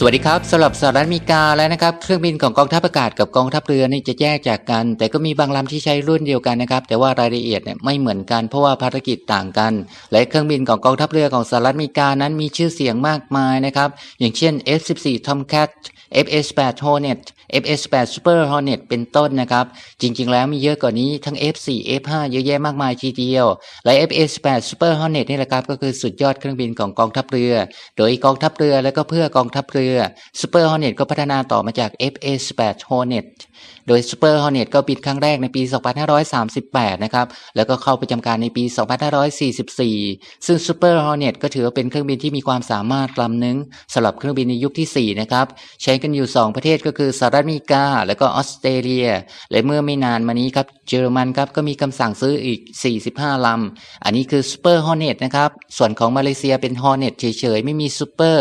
สวัสดีครับสำหรับสหรัฐอเมริกาแล้วนะครับเครื่องบินของกองทัพอากาศกับกองทัพเรือนี่จะแยกจากกัน แต่ก็มีบางลำที่ใช้รุ่นเดียวกันนะครับ แต่ว่ารายละเอียดเนี่ยไม่เหมือนกันเพราะว่าภารกิจต่างกัน และเครื่องบินของกองทัพเรือของสหรัฐอเมริกานั้นมีชื่อเสียงมากมายนะครับอย่างเช่น F-14 Tomcat FS-8 Hornet FS-8 Super Hornet เป็นต้นนะครับ จริง ๆ แล้วมีเยอะกว่านี้ทั้ง F4 F5 เยอะแยะมากมายทีเดียว และ FS-8 Super Hornet นี่แหละครับก็คือสุดยอดเครื่องบินของกองทัพเรือ โดยกองทัพเรือและก็เพื่อกองทัพเรือ Super Hornet ก็พัฒนาต่อมาจาก FS-8 Hornet โดย Super Hornet ก็บินครั้งแรกในปี 2538 นะครับ แล้วก็เข้าประจำการในปี 2544 ซึ่ง Super Hornet ก็ถือว่าเป็นเครื่องบินที่มีความสามารถลำหนึ่งสำหรับเครื่องบินในยุคที่ 4 นะครับ ใช้กันอยู่ 2 ประเทศก็คือสหรัฐอเมริกา และก็ออสเตรเลีย และเมื่อไม่นานมานี้ครับ เยอรมันครับก็มีคำสั่งซื้ออีก 45 ลำ อันนี้คือ Super Hornet นะครับ ส่วนของมาเลเซียเป็น Hornet เฉยๆ ไม่มี Super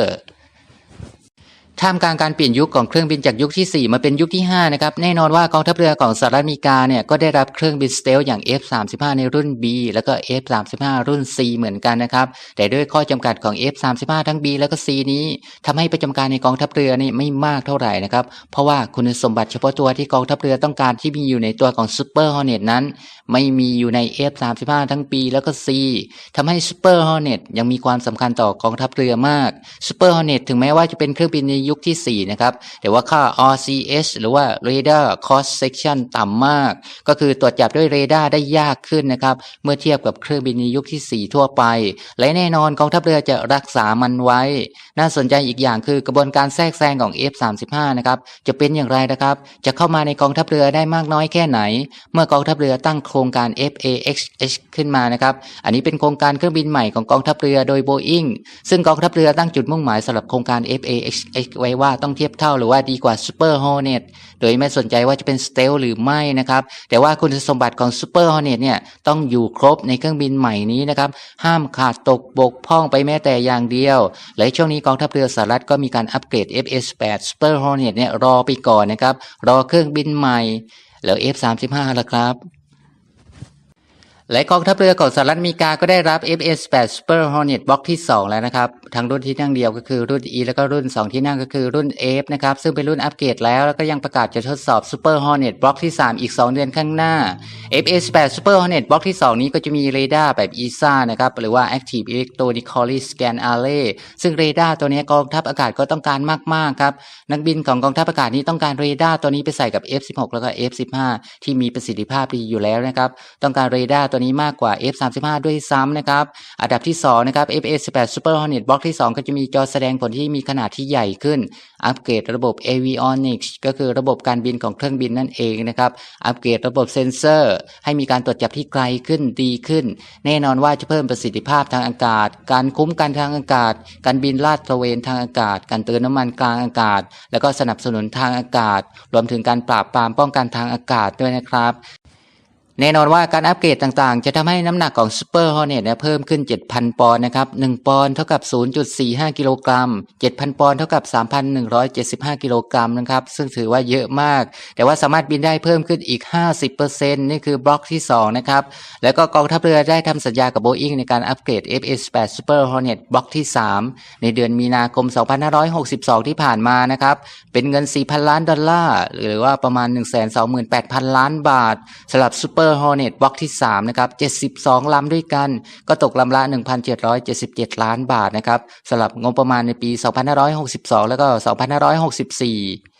ท่ามกลางการเปลี่ยนยุคของเครื่องบินจากยุคที่ 4 มาเป็นยุคที่ 5 นะครับ แน่นอนว่ากองทัพเรือของสหรัฐอเมริกาเนี่ยก็ได้รับเครื่องบินสเตลอย่าง F35 ในรุ่น B แล้วก็ F35 รุ่น C เหมือนกันนะครับ แต่ด้วยข้อจำกัดของ F35 ทั้ง B แล้วก็ C นี้ทำให้ประจำการในกองทัพเรือนี่ไม่มากเท่าไหร่นะครับ เพราะว่าคุณสมบัติเฉพาะตัวที่กองทัพเรือต้องการที่มีอยู่ในตัวของ Super Hornet นั้น ไม่มีอยู่ใน F35 ทั้ง B แล้วก็ C ทำให้ Super Hornet ยังมีความสำคัญต่อกองทัพเรือมาก Super Hornet ถึงแม้ว่าจะเป็นเครื่องบินในยุคที่ 4 นะครับแต่ว่าค่า RCS หรือว่า Radar Cross Section ต่ำมาก ก็คือตรวจจับด้วยเรดาร์ได้ยากขึ้นนะครับ เมื่อเทียบกับเครื่องบินในยุคที่ 4 ทั่วไป และแน่นอนกองทัพเรือจะรักษามันไว้ น่าสนใจอีกอย่างคือกระบวนการแทรกแซงของ F35 นะครับจะเป็นอย่างไรนะครับ จะเข้ามาในกองทัพเรือได้มากน้อยแค่ไหน เมื่อกองทัพเรือตั้งโครงการ FAXH ขึ้นมานะครับ อันนี้เป็นโครงการเครื่องบินใหม่ของกองทัพเรือโดย Boeing ซึ่งกองทัพเรือตั้งจุดมุ่งหมายสำหรับโครงการ FAXH ไว้ว่าต้องเทียบเท่าหรือว่าดีกว่า Super Hornet โดยไม่สนใจว่าจะเป็นสเตลหรือไม่นะครับ แต่ว่าคุณสมบัติของ Super Hornet เนี่ยต้องอยู่ครบในเครื่องบินใหม่นี้นะครับ ห้ามขาดตกบกพร่องไปแม้แต่อย่างเดียว และช่วงนี้กองทัพเรือสหรัฐก็มีการอัปเกรด FS8 Super Hornet เนี่ยรอไปก่อนนะครับ รอเครื่องบินใหม่ แล้ว F35 ล่ะครับ และกองทัพเรือของสหรัฐอเมริกาก็ได้รับ FS8 Super Hornet บล็อกที่ 2 แล้วนะครับ ทั้งรุ่นที่นั่งเดียวก็คือรุ่น E แล้วก็รุ่น 2 ที่นั่งก็คือรุ่น F นะครับ ซึ่งเป็นรุ่นอัปเกรดแล้ว แล้วก็ยังประกาศจะทดสอบ Super Hornet บล็อกที่ 3 อีก 2 เดือนข้างหน้า FS8 Super Hornet บล็อกที่ 2 นี้ก็จะมีเรดาร์แบบ ESA นะครับ หรือว่า Active Electronically Scan Array ซึ่งเรดาร์ตัวนี้กองทัพอากาศก็ต้องการมากๆครับ นักบินของกองทัพอากาศนี้ต้องการเรดาร์ตัวนี้ไปใส่กับ F16 แล้วก็ F15 ที่มีประสิทธิภาพดีอยู่แล้วนะครับ ต้องการเรดาร์ตัวนี้มากกว่า F35 ด้วยซ้ำนะครับ อันดับที่2นะครับ FA18 Super Hornet บล็อกที่ 2 ก็จะมีจอแสดงผลที่มีขนาดที่ใหญ่ขึ้น อัปเกรดระบบ Avionics ก็คือระบบการบินของเครื่องบินนั่นเองนะครับ อัปเกรดระบบเซ็นเซอร์ ให้มีการตรวจจับที่ไกลขึ้นดีขึ้น แน่นอนว่าจะเพิ่มประสิทธิภาพทางอากาศ การคุ้มกันทางอากาศ การบินลาดตระเวนทางอากาศ การเตือนน้ำมันกลางอากาศ แล้วก็สนับสนุนทางอากาศ รวมถึงการปราบปรามป้องกันทางอากาศด้วยนะครับ แน่นอนว่าการอัปเกรดต่างๆ จะทำให้น้ำหนักของ Super Hornet เนี่ยเพิ่มขึ้น 7,000 ปอนด์นะครับ1ปอนด์เท่ากับ 0.45 กิโลกรัม 7,000 ปอนด์เท่ากับ 3,175 กิโลกรัมนะครับ ซึ่งถือว่าเยอะมาก แต่ว่าสามารถบินได้เพิ่มขึ้นอีก 50%นี่คือบล็อกที่ 2 นะครับ แล้วก็กองทัพเรือได้ทำสัญญากับ Boeing ในการอัปเกรด FS8 Super Hornet บล็อกที่ 3 ในเดือนมีนาคม 2562 ที่ผ่านมานะครับ เป็นเงิน 4,000 ล้านดอลลาร์ หรือว่าประมาณ 128,000 ล้านบาทสำหรับ Super Hornet บล็อกที่ 3 นะครับ 72 ลำด้วยกัน ก็ตกลำละ 1,777 ล้านบาทนะครับสำหรับงบประมาณในปี 2562 แล้วก็ 2564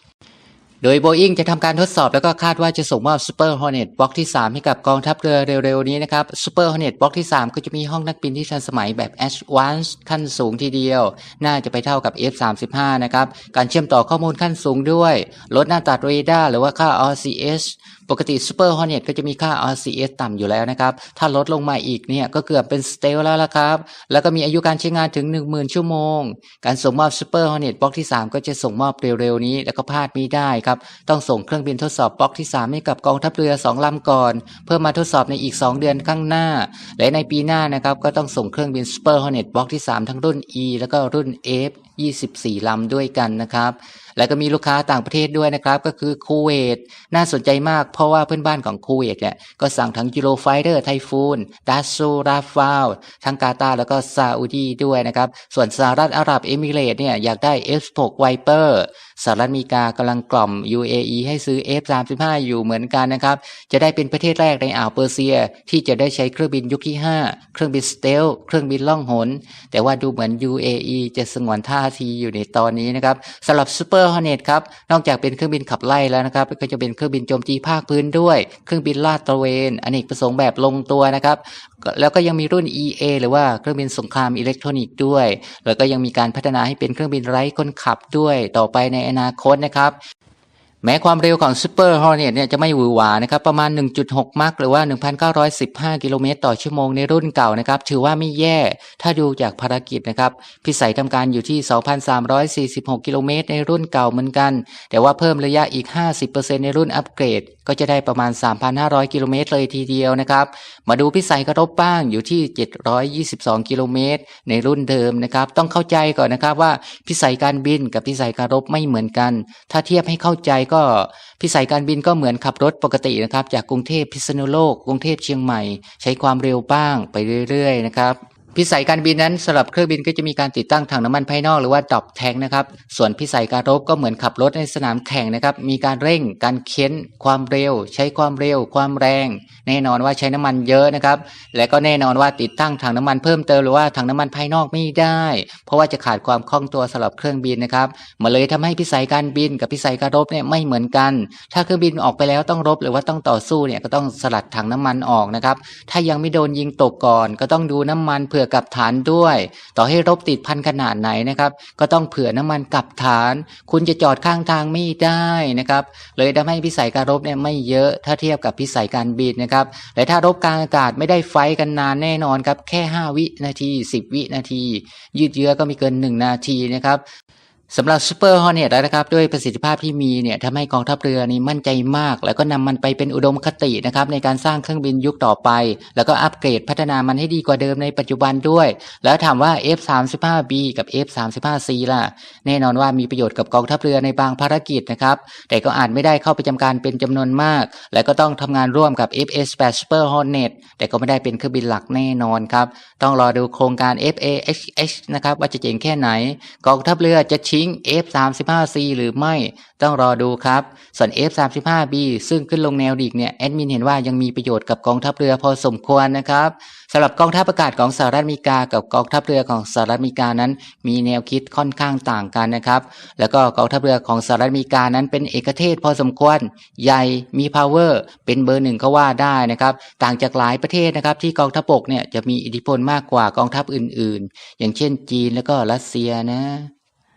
โดย Boeing จะทำการทดสอบแล้วก็คาดว่าจะส่งมอบ Super Hornet บล็อกที่ 3 ให้กับกองทัพเรือเร็วๆ นี้นะครับ Super Hornet บล็อกที่ 3 ก็จะมีห้องนักบินที่ทันสมัยแบบ Advanced ขั้นสูงทีเดียว น่าจะไปเท่ากับ F35 นะครับ การเชื่อมต่อข้อมูลขั้นสูงด้วย ลดหน้าตัดเรดาร์หรือว่าค่า RCS ปกติ Super Hornet ก็จะมีค่า RCS ต่ำอยู่แล้วนะครับ ถ้าลดลงมาอีกเนี่ยก็เกือบเป็นสเตลแล้วละครับ แล้วก็มีอายุการใช้งานถึง 10,000 ชั่วโมง การส่งมอบ Super Hornet บล็อกที่ 3 ก็จะส่งมอบเร็วๆนี้ แล้วก็พลาดไม่ได้ครับ ต้องส่งเครื่องบินทดสอบบล็อกที่ 3 ให้กับกองทัพเรือ 2 ลำก่อน เพื่อมาทดสอบในอีก 2 เดือนข้างหน้า และในปีหน้านะครับก็ต้องส่งเครื่องบิน Super Hornet บล็อกที่ 3 ทั้งรุ่น E แล้วก็รุ่น F 24 ลำด้วยกันนะครับ แล้วก็มีลูกค้าต่างประเทศด้วยนะครับ ก็คือคูเวตน่าสนใจมากเพราะว่าเพื่อนบ้านของคูเวตเนี่ยก็สั่งทั้งยูโรไฟเดอร์ไทฟูนดัสซูราฟาลทั้งกาตาร์แล้วก็ซาอุดีด้วยนะครับ ส่วนสหรัฐอาหรับเอมิเรตส์เนี่ยอยากได้ F6 Viper สหรัฐอเมริกากำลังกล่อม UAE ให้ซื้อ F35 อยู่เหมือนกันนะครับ จะได้เป็นประเทศแรกในอ่าวเปอร์เซีย ที่จะได้ใช้เครื่องบินยุคที่ 5 เครื่องบินสเตล เครื่องบินล่องหน แต่ว่าดูเหมือน UAE จะสงวนท่าทีอยู่ในตอนนี้นะครับสำหรับ Super Hornet ครับ นอกจากเป็นเครื่องบินขับไล่แล้วนะครับ ก็จะเป็นเครื่องบินโจมตีภาคพื้นด้วย เครื่องบินลาดตระเวนอเนกประสงค์แบบลงตัวนะครับ แล้วก็ยังมีรุ่น EA หรือว่าเครื่องบินสงครามอิเล็กทรอนิกส์ด้วย แล้วก็ยังมีการพัฒนาให้เป็นเครื่องบินไร้คนขับด้วย ต่อไปในอนาคตนะครับ แม้ความเร็วของ Super Hornet เนี่ยจะไม่หวือหวานะครับประมาณ 1.6 มัคหรือว่า 1,915 กิโลเมตรต่อชั่วโมงในรุ่นเก่านะครับถือว่าไม่แย่ถ้าดูจากภารกิจนะครับพิสัยทำการอยู่ที่ 2,346 กิโลเมตรในรุ่นเก่าเหมือนกัน แต่ว่าเพิ่มระยะอีก 50%ในรุ่นอัปเกรด ก็จะได้ประมาณ 3,500 กิโลเมตรเลยทีเดียวนะครับมาดูพิสัยกระรบบ้างอยู่ที่ 722 กิโลเมตรในรุ่นเดิมนะครับต้องเข้าใจก่อนนะครับว่าพิสัยการบินกับพิสัยการรบไม่เหมือนกัน ถ้าเทียบให้เข้าใจก็พิสัยการบินก็เหมือนขับรถปกตินะครับ จากกรุงเทพพิษณุโลกกรุงเทพเชียงใหม่ ใช้ความเร็วบ้างไปเรื่อยๆนะครับ พิสัยการบินนั้นสำหรับเครื่องบินก็จะมีการติดตั้งถังน้ำมันภายนอกหรือว่าดรอปแทงนะครับ ส่วนพิสัยการรบก็เหมือนขับรถในสนามแข่งนะครับ มีการเร่ง การเค้น ความเร็ว ใช้ความเร็ว ความแรง แน่นอนว่าใช้น้ำมันเยอะนะครับ และก็แน่นอนว่าติดตั้งถังน้ำมันเพิ่มเติมหรือว่าถังน้ำมันภายนอกไม่ได้ เพราะว่าจะขาดความคล่องตัวสำหรับเครื่องบินนะครับมาเลยทำให้พิสัยการบินกับพิสัยการรบเนี่ยไม่เหมือนกัน ถ้าเครื่องบินออกไปแล้วต้องรบหรือว่าต้องต่อสู้เนี่ยก็ต้องสลัดถังน้ำมันออกนะครับ ถ้ายังไม่โดนยิงตกก่อน ก็ต้องดูน้ำมันเผื่อกับฐานด้วย ต่อให้รบติดพันขนาดไหนนะครับ ก็ต้องเผื่อน้ำมันกับฐาน คุณจะจอดข้างทางไม่ได้นะครับ เลยทำให้พิสัยการรบเนี่ยไม่เยอะถ้าเทียบกับพิสัยการบินนะครับและถ้ารบกลางอากาศไม่ได้ไฟกันนานแน่นอนครับแค่ 5 วินาที 10 วินาที ยืดเยื้อก็มีเกิน 1 นาทีนะครับ สำหรับ Super Hornet นะครับด้วยประสิทธิภาพที่มีเนี่ยทำให้กองทัพเรือนี่มั่นใจมาก แล้วก็นำมันไปเป็นอุดมคตินะครับในการสร้างเครื่องบินยุคต่อไป แล้วก็อัปเกรดพัฒนามันให้ดีกว่าเดิมในปัจจุบันด้วย แล้วถามว่า F35B กับ F35C ล่ะ แน่นอนว่ามีประโยชน์กับกองทัพเรือในบางภารกิจนะครับแต่ก็อาจไม่ได้เข้าไปจำการเป็นจำนวนมาก และก็ต้องทำงานร่วมกับ FS8 Super Hornet แต่ก็ไม่ได้เป็นเครื่องบินหลักแน่นอนครับต้องรอดูโครงการ FAHH นะครับว่าจะเจ๋งแค่ไหน กองทัพเรือจะชิง F35C หรือไม่ต้องรอดูครับ ส่วน F35B ซึ่งขึ้นลงแนวดิ่งเนี่ยแอดมินเห็นว่ายังมีประโยชน์กับกองทัพเรือพอสมควรนะครับสำหรับกองทัพอากาศของสหรัฐอเมริกา กับกองทัพเรือของสหรัฐอเมริกานั้น มีแนวคิดค่อนข้างต่างกันนะครับ แล้วก็กองทัพเรือของสหรัฐอเมริกานั้นเป็นเอกเทศพอสมควร ใหญ่มี power เป็นเบอร์หนึ่งก็ว่าได้นะครับ ต่างจากหลายประเทศนะครับที่กองทัพบกเนี่ยจะมีอิทธิพลมากกว่ากองทัพอื่นๆ อย่างเช่นจีนแล้วก็รัสเซียนะ